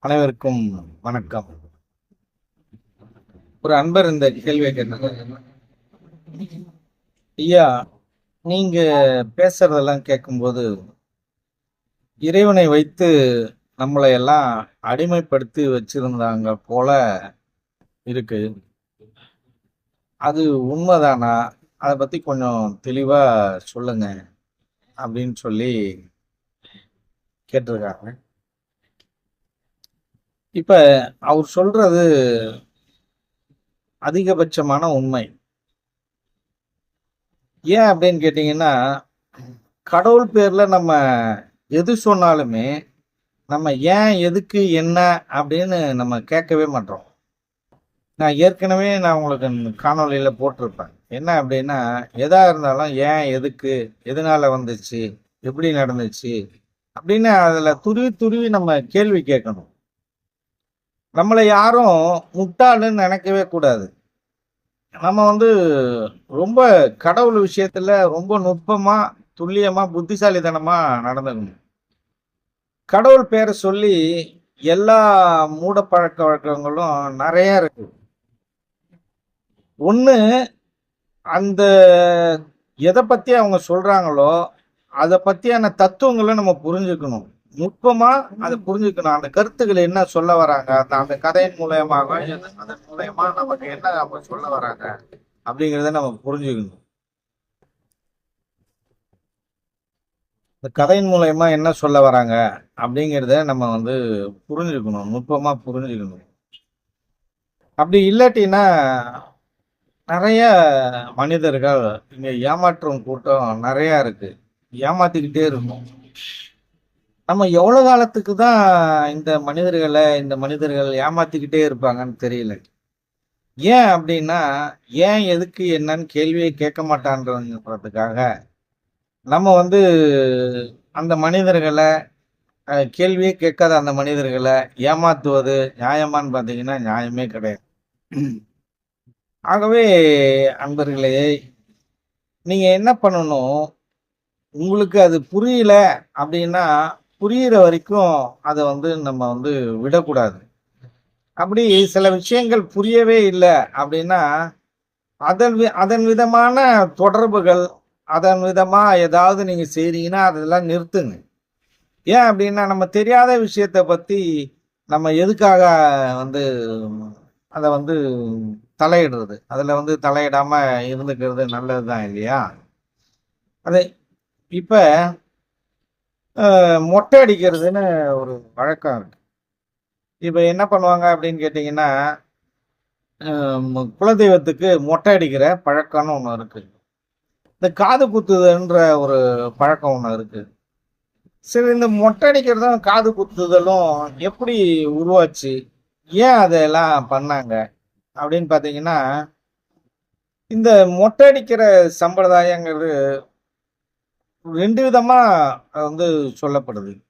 அனைவருக்கும் வணக்கம். ஒரு அன்பர் இந்த கேள்வியை கேட்டாங்க. ஐயா நீங்க பேசுறதெல்லாம் கேட்கும்போது இறைவனை வைத்து நம்மளை எல்லாம் அடிமைப்படுத்தி வச்சிருந்தாங்க போல இருக்கு. அது உண்மைதானா? அதை பத்தி கொஞ்சம் தெளிவா சொல்லுங்க. அப்படின்னு சொல்லி கேட்டிருக்காங்க. இப்ப அவர் சொல்றது அதிகபட்சமான உண்மை. ஏன் அப்படின்னு கேட்டிங்கன்னா கடவுள் பேர்ல நம்ம எது சொன்னாலுமே நம்ம ஏன் எதுக்கு என்ன அப்படின்னு நம்ம கேட்கவே மாட்டோம். நான் ஏற்கனவே நான் உங்களுக்கு காணொலியில் போட்டிருப்பேன். என்ன அப்படின்னா எதா இருந்தாலும் ஏன் எதுக்கு எதனால வந்துச்சு எப்படி நடந்துச்சு அப்படின்னு அதில் துருவி துருவி நம்ம கேள்வி கேட்கணும். நம்மளை யாரும் முட்டாளுன்னு நினைக்கவே கூடாது. நம்ம வந்து ரொம்ப கடவுள் விஷயத்துல ரொம்ப நுட்பமா துல்லியமா புத்திசாலித்தனமா நடந்துக்கணும். கடவுள் பேரை சொல்லி எல்லா மூட பழக்க வழக்கங்களும் நிறைய இருக்கு. ஒண்ணு அந்த எதை பத்தி அவங்க சொல்றாங்களோ அதை பத்தியான தத்துவங்களை நம்ம புரிஞ்சுக்கணும். நுட்பமா அதை புரிஞ்சுக்கணும். அந்த கருத்துக்கள் என்ன சொல்ல வராங்க? அந்த அந்த கதையின் மூலயமாக கதையின் மூலயமா நமக்கு என்ன அவங்க சொல்ல வராங்க? அப்படிங்கிறத நம்ம புரிஞ்சுக்கணும். இந்த கதையின் மூலயமா என்ன சொல்ல வராங்க? அப்படிங்கிறத நம்ம வந்து புரிஞ்சுக்கணும். நுட்பமா புரிஞ்சுக்கணும். அப்படி இல்லாட்டினா நிறைய மனிதர்கள் இங்க ஏமாற்றும் கூட்டம் நிறைய இருக்கு. ஏமாத்திக்கிட்டே இருக்கும். நம்ம எவ்வளவு காலத்துக்கு தான் இந்த மனிதர்களை இந்த மனிதர்கள் ஏமாத்திக்கிட்டே இருப்பாங்கன்னு தெரியல. ஏன் அப்படின்னா ஏன் எதுக்கு என்னன்னு கேள்வியை கேட்க மாட்டான்றதுக்காக நம்ம வந்து அந்த மனிதர்களை கேள்வியே கேட்காத அந்த மனிதர்களை ஏமாத்துவது நியாயமான்னு பார்த்தீங்கன்னா நியாயமே கிடையாது. ஆகவே அன்பர்களே நீங்கள் என்ன பண்ணணும்? உங்களுக்கு அது புரியல அப்படின்னா புரியிற வரைக்கும் அதை வந்து நம்ம வந்து விடக்கூடாது. அப்படி சில விஷயங்கள் புரியவே இல்லை அப்படின்னா அதன் வி- அதன் விதமான தொடர்புகள் அதன் விதமாக ஏதாவது நீங்கள் செய்கிறீங்கன்னா அதெல்லாம் நிறுத்துங்க. ஏன் அப்படின்னா நம்ம தெரியாத விஷயத்தை பற்றி நம்ம எதுக்காக வந்து அதை வந்து தலையிடுறது? அதில் வந்து தலையிடாமல் இருந்துக்கிறது நல்லதுதான் இல்லையா? அது இப்போ மொட்டை அடிக்கிறதுன்னு ஒரு வழக்கம் இருக்கு. இப்போ என்ன பண்ணுவாங்க அப்படின்னு கேட்டிங்கன்னா குலதெய்வத்துக்கு மொட்டை அடிக்கிற பழக்கம்னு ஒன்று இருக்குது இந்த காது குத்துதல்ன்ற ஒரு பழக்கம் ஒன்று இருக்குது சரி இந்த மொட்டை அடிக்கிறதும் காது குத்துதலும் எப்படி உருவாச்சு? ஏன் அதெல்லாம் பண்ணாங்க? அப்படின்னு பார்த்தீங்கன்னா இந்த மொட்டை அடிக்கிற சம்பிரதாயங்கிறது ரெண்டு விதமா அது வந்து சொல்லப்படுது.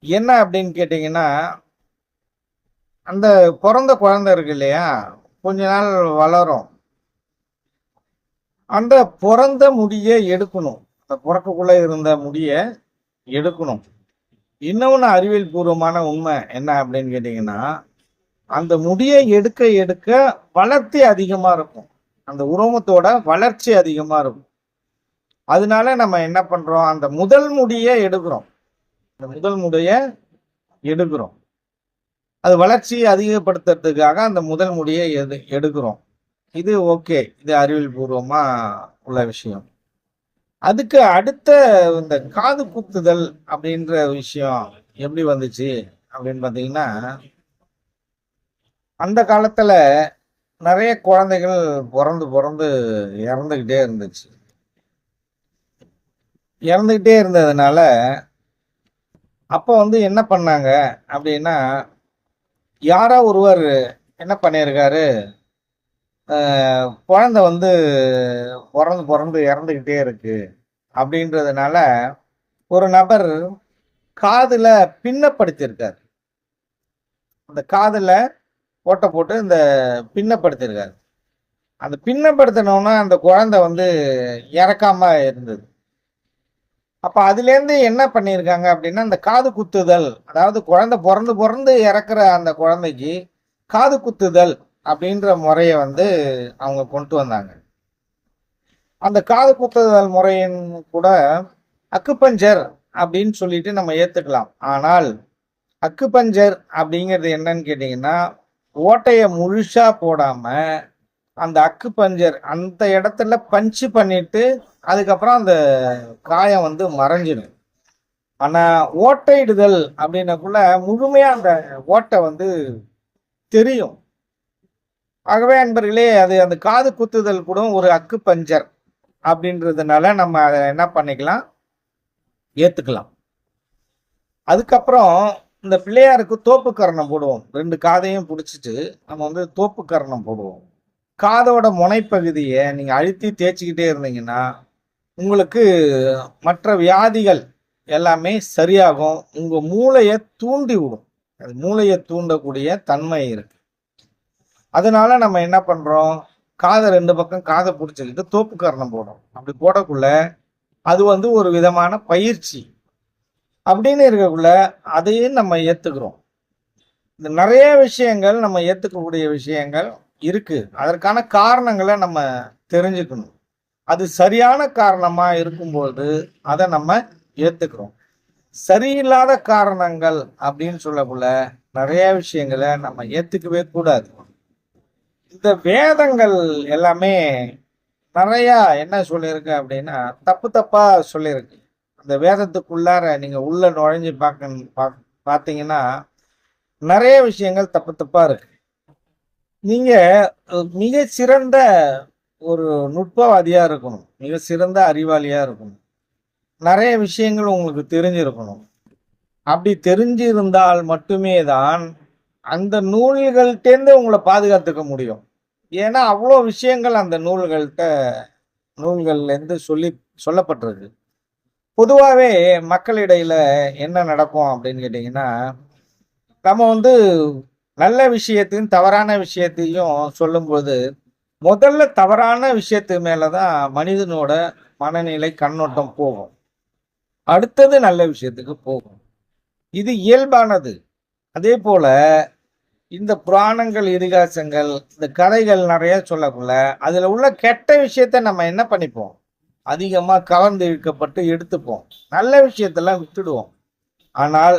என்ன அப்படின்னு கேட்டிங்கன்னா அந்த பிறந்த குழந்தை இருக்கு இல்லையா கொஞ்ச நாள் வளரும். அந்த பிறந்த முடியை எடுக்கணும். அந்த பிறக்கக்குள்ள இருந்த முடியை எடுக்கணும். இன்னொன்று அறிவியல் பூர்வமான உண்மை என்ன அப்படின்னு கேட்டிங்கன்னா அந்த முடியை எடுக்க எடுக்க வளர்ச்சி அதிகமாக இருக்கும். அந்த உருவத்தோட வளர்ச்சி அதிகமாக இருக்கும். அதனால நம்ம என்ன பண்றோம்? அந்த முதல் முடியை எடுக்கிறோம். அந்த முதல் முடியை எடுக்கிறோம். அது வளர்ச்சியை அதிகப்படுத்துறதுக்காக அந்த முதல் முடியை எடு எடுக்கிறோம். இது ஓகே. இது அறிவியல் பூர்வமா உள்ள விஷயம். அதுக்கு அடுத்த இந்த காது குத்துதல் அப்படின்ற விஷயம் எப்படி வந்துச்சு அப்படின்னு பார்த்தீங்கன்னா அந்த காலத்தில் நிறைய குழந்தைகள் பிறந்து பிறந்து இறந்துக்கிட்டே இருந்துச்சு. இறந்துக்கிட்டே இருந்ததுனால அப்போ வந்து என்ன பண்ணாங்க அப்படின்னா யாரோ ஒருவர் என்ன பண்ணியிருக்காரு குழந்த குழந்தை வந்து பிறந்து பிறந்து இறந்துக்கிட்டே இருக்கு அப்படின்றதுனால ஒரு நபர் காதில் பின்னப்படுத்தியிருக்காரு அந்த காதில் ஓட்டை போட்டு இந்த பின்னப்படுத்தியிருக்காரு அந்த பின்னப்படுத்தினோன்னா அந்த குழந்தை வந்து இறக்காம இருந்தது. அப்ப அதுலேருந்து என்ன பண்ணியிருக்காங்க அப்படின்னா அந்த காது குத்துதல் அதாவது குழந்தை பிறந்து பிறந்து இறக்குற அந்த குழந்தைக்கு காது குத்துதல் அப்படின்ற முறையை வந்து அவங்க கொண்டு வந்தாங்க. அந்த காது குத்துதல் முறையின் கூட அக்குப்பஞ்சர் அப்படின்னு சொல்லிட்டு நம்ம ஏத்துக்கலாம். ஆனால் அக்குப்பஞ்சர் அப்படிங்கிறது என்னன்னு கேட்டிங்கன்னா ஓட்டையை முழுசா போடாம அந்த அக்கு பஞ்சர் அந்த இடத்துல பஞ்சு பண்ணிட்டு அதுக்கப்புறம் அந்த காயம் வந்து மறைஞ்சிடும். ஆனால் ஓட்டையிடுதல் அப்படின்னக்குள்ள முழுமையாக அந்த ஓட்டை வந்து தெரியும். ஆகவே அன்பர்களே அது அந்த காது குத்துதல் கூட ஒரு அக்கு பஞ்சர் அப்படின்றதுனால நம்ம அதை என்ன பண்ணிக்கலாம்? ஏற்றுக்கலாம் அதுக்கப்புறம் இந்த பிள்ளையாருக்கு தோப்பு கரணம் போடுவோம். ரெண்டு காதையும் பிடிச்சிட்டு நம்ம வந்து தோப்பு கரணம் போடுவோம். காதோட முனைப்பகுதியை நீங்கள் அழுத்தி தேய்ச்சிக்கிட்டே இருந்தீங்கன்னா உங்களுக்கு மற்ற வியாதிகள் எல்லாமே சரியாகும். உங்கள் மூளையை தூண்டி விடும். அது மூளையை தூண்டக்கூடிய தன்மை இருக்கு. அதனால நம்ம என்ன பண்ணுறோம் காதை ரெண்டு பக்கம் காதை பிடிச்சிக்கிட்டு தோப்பு கரணம் போடுறோம். அப்படி போடக்குள்ள அது வந்து ஒரு விதமான பயிற்சி. அப்படின்னு இருக்கக்குள்ள அதையும் நம்ம ஏற்றுக்கிறோம் இந்த நிறைய விஷயங்கள் நம்ம ஏற்றுக்கக்கூடிய விஷயங்கள் இருக்குது அதற்கான காரணங்களை நம்ம தெரிஞ்சுக்கணும். அது சரியான காரணமாக இருக்கும்போது அதை நம்ம ஏற்றுக்கிறோம் சரியில்லாத காரணங்கள் அப்படின்னு சொல்லக்குள்ள நிறைய விஷயங்களை நம்ம ஏற்றுக்கவே கூடாது. இந்த வேதங்கள் எல்லாமே நிறையா என்ன சொல்லியிருக்கு அப்படின்னா தப்பு தப்பாக சொல்லியிருக்கு. அந்த வேதத்துக்குள்ளார நீங்கள் உள்ள நுழைஞ்சு பார்க்க பா- பார்த்தீங்கன்னா நிறைய விஷயங்கள் தப்பு தப்பாக இருக்கு. நீங்கள் மிக சிறந்த ஒரு நுட்பவாதியாக இருக்கணும் மிக சிறந்த அறிவாளியாக இருக்கணும். நிறைய விஷயங்கள் உங்களுக்கு தெரிஞ்சிருக்கணும். அப்படி தெரிஞ்சிருந்தால் மட்டுமே தான் அந்த நூல்கள்கிட்டேருந்து உங்களை பாதுகாத்துக்க முடியும். ஏன்னா அவ்வளோ விஷயங்கள் அந்த நூல்கள்கிட்ட நூல்கள்லேருந்து சொல்லி சொல்லப்பட்டிருக்கு. பொதுவாகவே மக்களிடையில் என்ன நடக்கும் அப்படின்னு கேட்டிங்கன்னா நம்ம வந்து நல்ல விஷயத்தையும் தவறான விஷயத்தையும் சொல்லும்போது முதல்ல தவறான விஷயத்து மேலே தான் மனிதனோட மனநிலை கண்ணோட்டம் போகும். அடுத்தது நல்ல விஷயத்துக்கு போகும். இது இயல்பானது. அதே போல இந்த புராணங்கள் இதிகாசங்கள் இந்த கதைகள் நிறைய சொல்லக்குள்ள அதுல உள்ள கெட்ட விஷயத்த நம்ம என்ன பண்ணிப்போம்? அதிகமா கவர்ந்து இழுக்கப்பட்டு எடுத்துப்போம். நல்ல விஷயத்தெல்லாம் விட்டுடுவோம். ஆனால்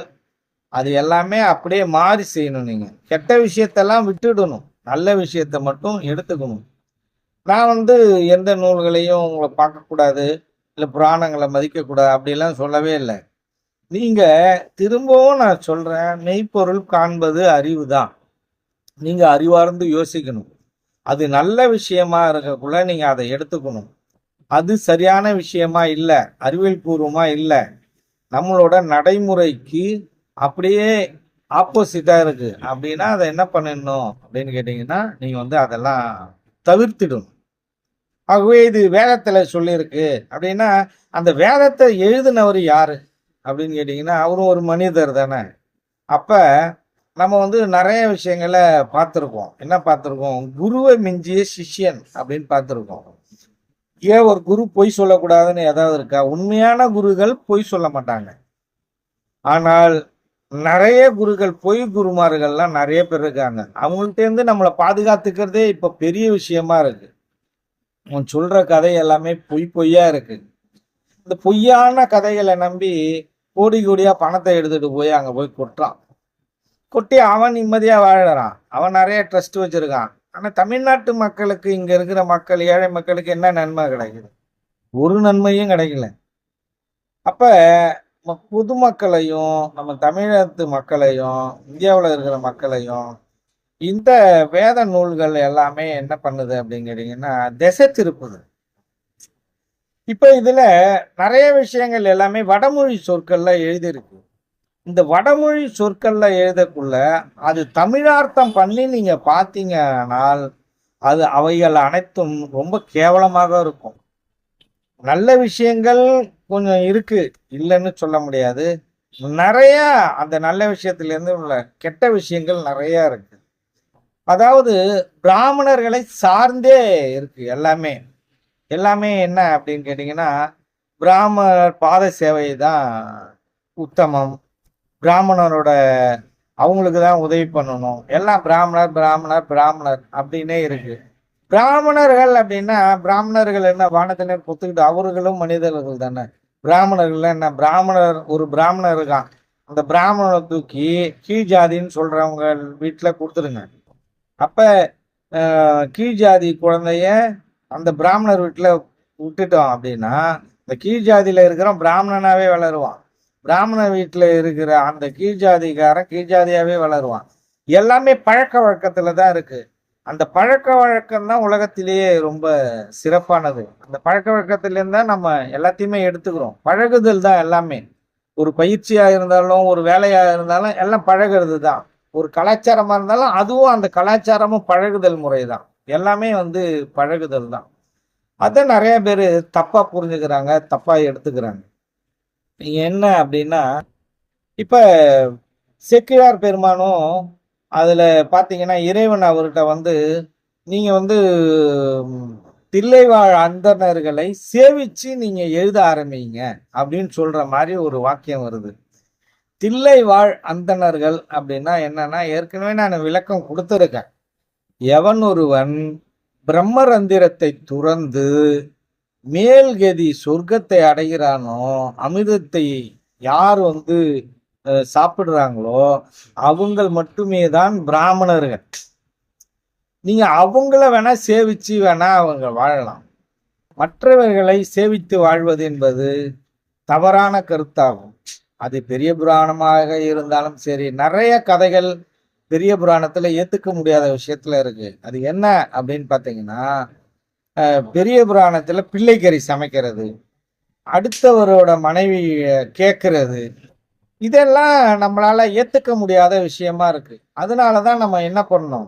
அது எல்லாமே அப்படியே மாறி செய்யணும் நீங்க. கெட்ட விஷயத்தெல்லாம் விட்டுடணும். நல்ல விஷயத்த மட்டும் எடுத்துக்கணும். நான் வந்து எந்த நூல்களையும் உங்களை பார்க்கக்கூடாது இல்லை புராணங்களை மதிக்கக்கூடாது அப்படிலாம் சொல்லவே இல்லை. நீங்கள் திரும்பவும் நான் சொல்கிறேன் மெய்ப்பொருள் காண்பது அறிவு தான் நீங்கள் அறிவார்ந்து யோசிக்கணும். அது நல்ல விஷயமா இருக்கக்குள்ள நீங்கள் அதை எடுத்துக்கணும். அது சரியான விஷயமா இல்லை அறிவியல் பூர்வமாக இல்லை. நம்மளோட நடைமுறைக்கு அப்படியே ஆப்போசிட்டாக இருக்குது அப்படின்னா அதை என்ன பண்ணிடணும் அப்படின்னு கேட்டிங்கன்னா நீங்கள் வந்து அதெல்லாம் தவிர்த்திடணும். ஆகவே இது வேதத்துல சொல்லியிருக்கு. அப்படின்னா அந்த வேதத்தை எழுதினவர் யாரு? அப்படின்னு கேட்டிங்கன்னா அவரும் ஒரு மனிதர் தானே. அப்ப நம்ம வந்து நிறைய விஷயங்களை பார்த்துருக்கோம். என்ன பார்த்துருக்கோம்? குருவை மிஞ்சிய சிஷ்யன் அப்படின்னு பார்த்துருக்கோம். ஏன் ஒரு குரு பொய் சொல்லக்கூடாதுன்னு ஏதாவது இருக்கா? உண்மையான குருகள் பொய் சொல்ல மாட்டாங்க. ஆனால் நிறைய குருகள் பொய் குருமார்கள்லாம் நிறைய பேர் இருக்காங்க. அவங்கள்ட்டேருந்து நம்மளை பாதுகாத்துக்கிறதே இப்போ பெரிய விஷயமா இருக்குது அவன் சொல்ற கதை எல்லாமே பொய் பொய்யா இருக்கு. இந்த பொய்யான கதைகளை நம்பி கோடி கோடியா பணத்தை எடுத்துட்டு போய் அங்க போய் கொட்டுறான். கொட்டி அவன் நிம்மதியா வாழறான். அவன் நிறைய ட்ரஸ்ட் வச்சிருக்கான். ஆனா தமிழ்நாட்டு மக்களுக்கு இங்க இருக்கிற மக்கள் ஏழை மக்களுக்கு என்ன நன்மை கிடைக்குது? ஒரு நன்மையும் கிடைக்கல. அப்ப பொதுமக்களையும் நம்ம தமிழகத்து மக்களையும் இந்தியாவில் இருக்கிற மக்களையும் இந்த வேத நூல்கள் எல்லாமே என்ன பண்ணுது அப்படின்னு கேட்டீங்கன்னா திசை திருப்புது. இப்ப இதுல நிறைய விஷயங்கள் எல்லாமே வடமொழி சொற்கள்ல எழுதியிருக்கு. இந்த வடமொழி சொற்களில் எழுதக்குள்ள அது தமிழார்த்தம் பண்ணி நீங்க பார்த்தீங்கனால் அது அவைகள் அனைத்தும் ரொம்ப கேவலமாக இருக்கும். நல்ல விஷயங்கள் கொஞ்சம் இருக்கு இல்லைன்னு சொல்ல முடியாது. நிறைய அந்த நல்ல விஷயத்துல இருந்து உள்ள கெட்ட விஷயங்கள் நிறைய இருக்குது அதாவது பிராமணர்களை சார்ந்தே இருக்கு எல்லாமே. எல்லாமே என்ன அப்படின்னு கேட்டிங்கன்னா பிராமணர் பாத சேவை தான் உத்தமம். பிராமணரோட அவங்களுக்கு தான் உதவி பண்ணணும். எல்லாம் பிராமணர் பிராமணர் பிராமணர் அப்படின்னே இருக்கு. பிராமணர்கள் அப்படின்னா பிராமணர்கள் என்ன வானத்தினர் பொத்துக்கிட்டு அவர்களும் மனிதர்கள் தானே. பிராமணர்கள் என்ன? பிராமணர் ஒரு பிராமணர் இருக்கான். அந்த பிராமணரை தூக்கி கீழ் ஜாதின்னு சொல்றவங்க வீட்டில் கொடுத்துருங்க. அப்போ கீழ் ஜாதி குழந்தைய அந்த பிராமணர் வீட்டில் விட்டுட்டோம் அப்படின்னா இந்த கீழ் ஜாதியில் இருக்கிற பிராமணனாகவே வளருவான். பிராமண வீட்டில் இருக்கிற அந்த கீழ் ஜாதிக்காரன் கீழ் வளருவான். எல்லாமே பழக்க வழக்கத்தில் தான் இருக்குது அந்த பழக்க வழக்கம் தான் உலகத்திலேயே ரொம்ப சிறப்பானது. அந்த பழக்க வழக்கத்திலேருந்து தான் நம்ம எல்லாத்தையுமே எடுத்துக்கிறோம். பழகுதல் தான் எல்லாமே. ஒரு பயிற்சியாக இருந்தாலும் ஒரு வேலையாக இருந்தாலும் எல்லாம் பழகுறது தான். ஒரு கலாச்சாரமாக இருந்தாலும் அதுவும் அந்த கலாச்சாரமும் பழகுதல் முறை தான் எல்லாமே வந்து பழகுதல் தான். அதை நிறைய பேர் தப்பாக புரிஞ்சுக்கிறாங்க தப்பாக எடுத்துக்கிறாங்க. என்ன அப்படின்னா இப்போ செக்கிழார் பெருமானும் அதில் பார்த்தீங்கன்னா இறைவன் அவர்கிட்ட வந்து நீங்கள் வந்து தில்லைவாழ் அந்தணர்களை சேவிச்சு நீங்கள் எழுத ஆரம்பிங்க அப்படின்னு சொல்கிற மாதிரி ஒரு வாக்கியம் வருது. தில்லைவாழ் அந்தணர்கள் அப்படின்னா என்னன்னா ஏற்கனவே நான் விளக்கம் கொடுத்துருக்கேன். எவன் ஒருவன் பிரம்மரந்திரத்தை துறந்து மேல்கதி சொர்க்கத்தை அடைகிறானோ அமிர்தத்தை யார் வந்து சாப்பிடுறாங்களோ அவங்கள் மட்டுமே தான் பிராமணர்கள். நீங்க அவங்கள வேணா சேவிச்சு வேணா அவங்க வாழலாம். மற்றவர்களை சேவித்து வாழ்வது என்பது தவறான கருத்தாகும். அது பெரிய புராணமாக இருந்தாலும் சரி நிறைய கதைகள் பெரிய புராணத்தில் ஏற்றுக்க முடியாத விஷயத்தில் இருக்குது அது என்ன அப்படின்னு பார்த்தீங்கன்னா பெரிய புராணத்தில் பிள்ளைக்கறி சமைக்கிறது அடுத்தவரோட மனைவி கேட்கறது இதெல்லாம் நம்மளால் ஏற்றுக்க முடியாத விஷயமா இருக்குது அதனால தான் நம்ம என்ன பண்ணோம்